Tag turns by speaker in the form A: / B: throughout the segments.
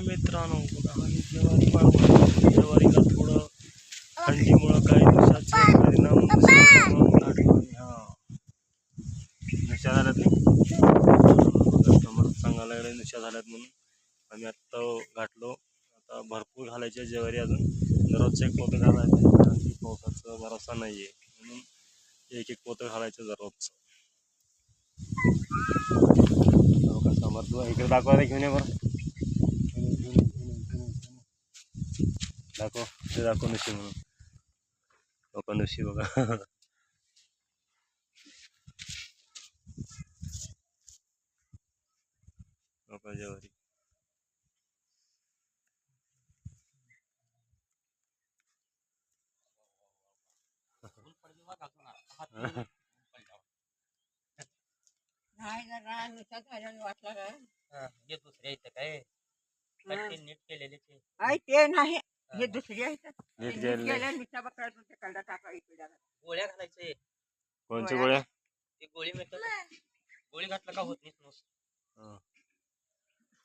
A: मित्रांनो बघा आम्ही ही ज्वारी माळवा ज्वारीला थोडं थंडीमुळं काही दिवसाचे परिणाम नशा झाल्यात कस्टमर सांगायला लागले झाल्यात म्हणून. आम्ही आत्ता घातलो. आता भरपूर घालायचे ज्वारी अजून. दररोजचं एक पोतं घालायचं कारण की पावसाचा भरोसा नाही आहे म्हणून एक एक पोतं घालायचं दररोजचं. हो का समर्थ इकडे दाखवायला घेऊन ये बरं घेऊन ये, घेऊन ये, घेऊन ये, घेऊन ये, घेऊन ये. दाखव ते दाखव नशी म्हणून लोक नशी बघा ज्वारी
B: वाटलं काय
C: हा, हे दुसऱ्या इथं काय? नीट केलेले ते
B: नाही. हे दुसरी आहेत
A: नीट गेले
B: गेल्या नुसत्या बकरा ते कलडा टाका इकडे
C: गोळ्या घालायचे.
A: कोणची गोळ्या
C: ते गोळी मिळतात गोळी घातलं का होत नाही.
A: हा.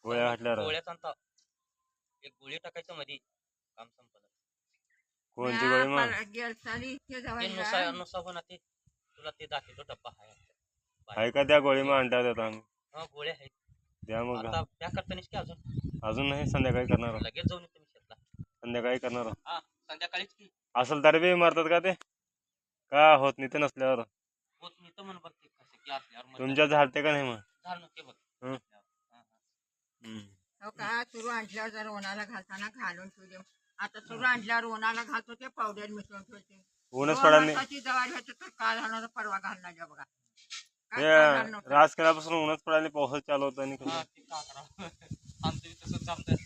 A: गोळ्या घातल्यावर.
C: गोळ्याच आणता एक गोळी टाकायचं मध्ये काम संपलं.
A: कोणची गोळी मग?
B: गेल साली इतके
C: ते नुसा नुसा होणार ते. तुला ते दाखवतो डब्बा आहे
A: आहे का त्या गोळी मग आणतात आता आम्ही?
C: हा गोळ्या आहेत.
A: द्या मग.
C: आता त्या करतानीच की अजून?
A: अजून नाही संध्याकाळी करणार.
C: लगेच जाऊन
A: संध्याकाळी करणार.
C: हा संध्याकाळीच की.
A: असेल तरी बी मारतात का ते? का होत नाही ते नसल्यावर?
C: होत मी तर म्हण बघते कसे की असल्यावर मग
A: तुमच्या झाडते का नाही मग?
C: झालं नव्हते बघ.
A: हं.
C: हा, हा.
A: हम्म.
B: हो का? सुरू आणल्यावर जर उन्हाला घालताना घालून ठेवले आता सुरू आणल्यावर उन्हाला घालतो ते पावडर मिसळून ठेवते.
A: ऊनच पडा नाही.
B: वर्षाची जवारी होते तर काल घालणार परवा घालणार जा बघा. काय होतं.
A: राज केल्यापासून ऊनच पडायला पाऊस चालू होता आणि
C: हा, ते का करावं आमचं बी तसंच चालतंय.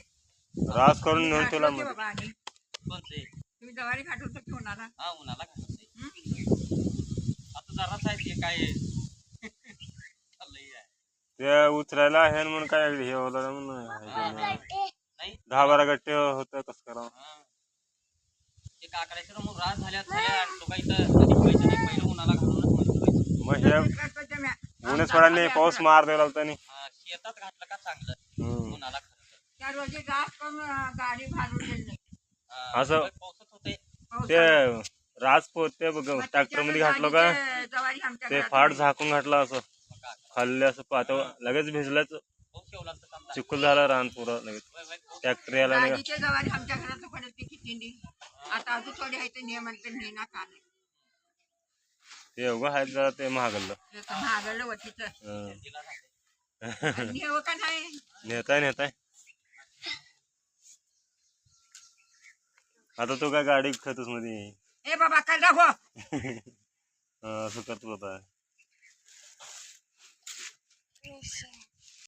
A: रास करून नेऊन
B: आणि
C: कोणते
B: तुम्ही जवारी घालतो की उन्हाला
C: हा उन्हाला
B: हं?
C: आता जराच आहे ते काय.
A: ते उचलायला आहे म्हणून काय हे होतं म्हणून.
C: नाही
A: दहा बारा गट्टे होतं कसं करावं
C: हा. ते मग रात झाल्या झाल्या इथं पैसे नाही पहिलं उन्हाला.
A: मग हे. ऊनच पडायला नाही पाऊस मार द्यायला होता आणि
C: हा, शेतात घातलं का चांगलं. उन्हाला तर.
B: रोजी गाडी नाही
C: हा,
A: असं-. ते राज पोते बघ
B: ट्रॅक्टरमध्ये
A: घातलं का ते फाट. झाकून घातलं असं. खाल्ले असं पातळ लगेच
C: आहे.
A: चिखल झाला रान पुरं लगेच. ट्रॅक्टर यायला नाही
B: आमच्या घरात पडत ती किती आता अजून थोडी आहे ते नियम आणि ते नेना का नाही.
A: ते एवढं आहेत जरा ते
B: तर महागडलं वतीचं
A: नेताय नेताय. आता तो काय गाडी खेळतोस मध्ये
B: ए बाबा हो
A: हं, असं करतो आता.